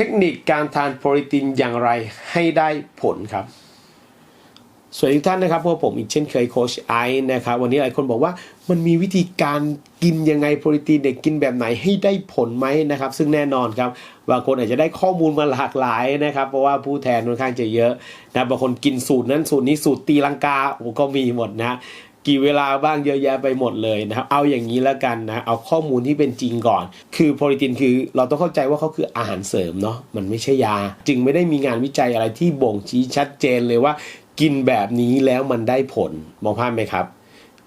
เทคนิคการทานโปรตีนอย่างไรให้ได้ผลครับสวัสดีทุกท่านนะครับพวกผมอีกเช่นเคยโคชไอซ์นะครับวันนี้หลายคนบอกว่ามันมีวิธีการกินยังไงโปรตีนเด็กกินแบบไหนให้ได้ผลไหมนะครับ ซึ่งแน่นอนครับบางคนอาจจะได้ข้อมูลมาหลากหลายนะครับ เพราะว่าผู้แทนค่อนข้างจะเยอะนะบางคนกินสูตรนั้นสูตรนี้สูตรตีลังกาโอ้ก็มีหมดนะ กี่เวลาบ้างเยอะแยะไปหมดเลยนะครับ เอาอย่างนี้แล้วกันนะ เอาข้อมูลที่เป็นจริงก่อน คือโปรตีนคือเราต้องเข้าใจว่าเขาคืออาหารเสริมเนาะ มันไม่ใช่ยา จึงไม่ได้มีงานวิจัยอะไรที่บ่งชี้ชัดเจนเลยว่า กินแบบนี้แล้วมันได้ผล มองภาพไหมครับ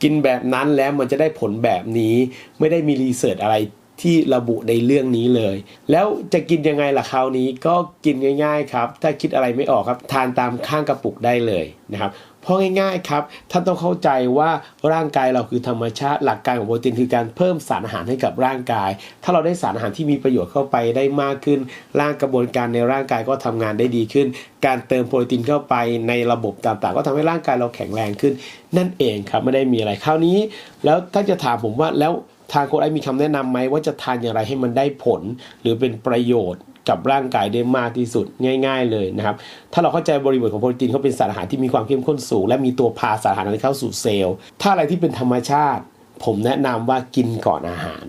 กินแบบนั้นแล้วมันจะได้ผลแบบนี้ ไม่ได้มีรีเสิร์ชอะไร ที่ระบุในเรื่องนี้เลย แล้วจะกินยังไงล่ะคราวนี้ก็กินง่าย ๆ ครับ ถ้าคิดอะไรไม่ออกครับ ทานตามข้างกระปุกได้เลยนะครับเพราะง่ายๆครับท่านต้องเข้าใจว่าร่างกายเราคือธรรมชาติหลักการของโปรตีนคือการเพิ่มสารอาหารให้กับร่างกาย ถ้าเราได้สารอาหารที่มีประโยชน์เข้าไปได้มากขึ้น ร่างกระบวนการในร่างกายก็ทำงานได้ดีขึ้น การเติมโปรตีนเข้าไปในระบบต่างๆ ก็ทำให้ร่างกายเราแข็งแรงขึ้น นั่นเองครับไม่ได้มีอะไรคราวนี้ แล้วถ้าจะถามผมว่าแล้ว ทางโค้ชไอมีคำแนะนำไหมว่าจะทานอย่างไรให้มันได้ผล หรือเป็นประโยชน์กับร่างกายได้มากที่สุดง่าย ๆ เลยนะครับ ถ้าเราเข้าใจบริบทของโปรตีนเขาเป็นสารอาหารที่มีความเข้มข้นสูง และมีตัวพาสารอาหารนั้นเข้าสู่เซลล์ ถ้าอะไรที่เป็นธรรมชาติ ผมแนะนำว่ากินก่อนอาหาร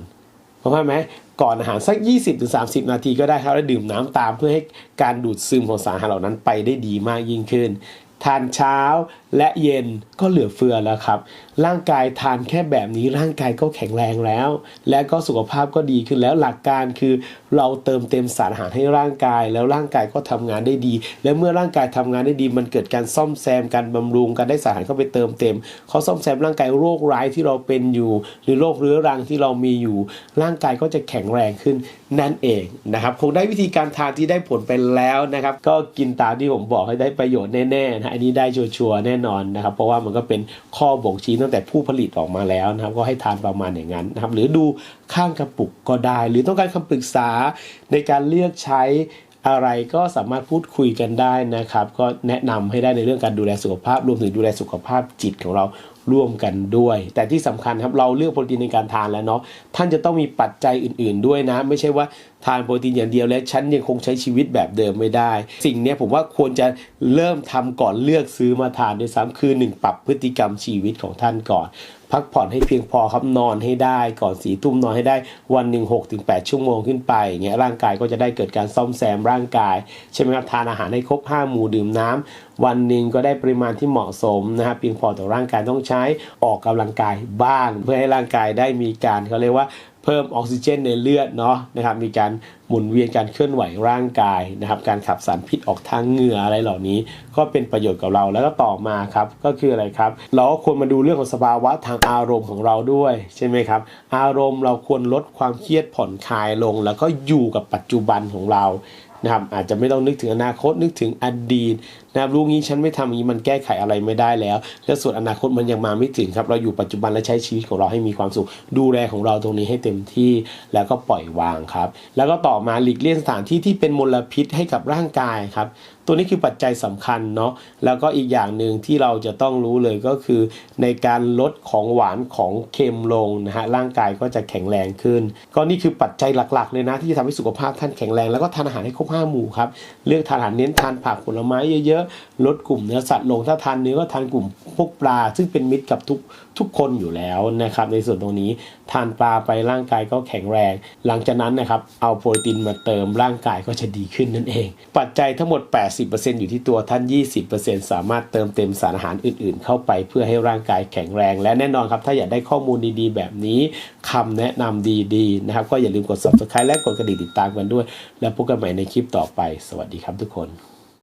เพราะว่าไหมก่อนอาหารสัก 20-30 นาทีก็ได้ครับ แล้วดื่มน้ำตามเพื่อให้การดูดซึมของสารอาหารเหล่านั้นไปได้ดีมากยิ่งขึ้น ทานเช้าและเย็นก็เหลือเฟือแล้วครับ ร่างกายทานแค่แบบนี้ร่างกายก็แข็งแรงแล้ว และก็สุขภาพก็ดีขึ้นแล้วหลักการคือ เราเติมเต็มสารอาหารให้ร่างกาย แล้วร่างกายก็ทำงานได้ดี และเมื่อร่างกายทำงานได้ดี มันเกิดการซ่อมแซมการบำรุงการได้สารอาหารเข้าไปเติมเต็มเขาซ่อมแซมร่างกายโรคร้ายที่เราเป็นอยู่ หรือโรคเรื้อรังที่เรามีอยู่ ร่างกายก็จะแข็งแรงขึ้นนั่นเองนะครับคงได้วิธีการทานที่ได้ผลไปแล้วนะครับ ก็กินตามที่ผมบอกให้ได้ประโยชน์แน่ๆนะอันนี้ได้ชัวร์แน่นอนนะครับ เพราะว่ามันก็เป็นข้อบ่งชี้ตั้งแต่ผู้ผลิตออกมาแล้วนะครับ ก็ให้ทานประมาณอย่างนั้นนะครับ หรือดูข้างกระปุกก็ได้ หรือต้องการคำปรึกษาในการเลือกใช้อะไรก็สามารถพูดคุยกันได้นะครับ ก็แนะนำให้ได้ในเรื่องการดูแลสุขภาพ รวมถึงดูแลสุขภาพจิตของเรา ร่วมกันด้วย แต่ที่สำคัญครับเราเลือกโปรตีนในการทานแล้วเนาะท่านจะต้องมีปัจจัยอื่น ๆด้วยนะ ไม่ใช่ว่าทานโปรตีนอย่างเดียวและฉันยังคงใช้ชีวิตแบบเดิมไม่ได้ สิ่งนี้ผมว่าควรจะเริ่มทำก่อนเลือกซื้อมาทานด้วยซ้ำคือหนึ่งปรับพฤติกรรมชีวิตของท่านก่อน พักผ่อนให้เพียงพอครับนอนให้ได้ก่อนสีทุ่มนอนให้ได้วันหนึ่งหกถึงแปดชั่วโมงขึ้นไปอย่างเงี้ยร่างกายก็จะได้เกิดการซ่อมแซมร่างกายใช่ไหมครับทานอาหารให้ครบห้าหมู่ดื่มน้ำวันหนึ่งก็ได้ปริมาณที่เหมาะสมนะครับเพียงพอต่อร่างกายต้องใช้ออกกำลังกายบ้าง เพื่อให้ร่างกายได้มีการเขาเรียกว่า เพิ่มออกซิเจนในเลือดเนาะนะครับมีการหมุนเวียนการเคลื่อนไหวร่างกายนะครับ การขับสารพิษออกทางเหงื่ออะไรเหล่านี้ ก็เป็นประโยชน์กับเราแล้วก็ต่อมาครับก็คืออะไรครับ เราก็ควรมาดูเรื่องของสภาวะทางอารมณ์ของเราด้วยใช่ไหมครับ อารมณ์เราควรลดความเครียดผ่อนคลายลง แล้วก็อยู่กับปัจจุบันของเรา นะครับอาจจะไม่ต้องนึกถึงอนาคตนึกถึงอดีตนะครับรู้งี้ฉันไม่ทำอย่างนี้มันแก้ไขอะไรไม่ได้แล้ว และส่วนอนาคตมันยังมาไม่ถึงครับ เราอยู่ปัจจุบันและใช้ชีวิตของเราให้มีความสุข ดูแลของเราตรงนี้ให้เต็มที่แล้วก็ปล่อยวางครับ แล้วก็ต่อมาหลีกเลี่ยงสถานที่ที่เป็นมลพิษให้กับร่างกายครับตัวนี้คือปัจจัยสำคัญเนาะแล้วก็อีกอย่างหนึ่งที่เราจะต้องรู้เลยก็คือ ในการลดของหวานของเค็มลงนะฮะร่างกายก็จะแข็งแรงขึ้น ก็นี่คือปัจจัยหลักๆ เลยนะ ที่จะทำให้สุขภาพท่านแข็งแรงแล้วก็ทานอาหารให้ครบห้าหมู่ครับเลือกทานอาหารเน้นทานผักผลไม้เยอะๆลดกลุ่มเนื้อสัตว์ลงถ้าทานเนื้อก็ทานกลุ่มพวกปลา ซึ่งเป็นมิตรกับทุกทุกคนอยู่แล้วนะครับในส่วนตรงนี้ทานปลาไปร่างกายก็แข็งแรง หลังจากนั้นนะครับเอาโปรตีนมาเติมร่างกายก็จะดีขึ้นนั่นเอง ปัจจัยทั้งหมด80%อยู่ที่ตัวท่าน 20%สามารถเติมเต็มสารอาหารอื่นๆ เข้าไปเพื่อให้ร่างกายแข็งแรง และแน่นอนครับ ถ้าอยากได้ข้อมูลดีๆ แบบนี้คำแนะนำดีๆ นะครับ ก็อย่าลืมกด subscribe และกดกระดิ่งติดตามกันด้วย แล้วพบกันใหม่ในคลิปต่อไป สวัสดีครับทุกคน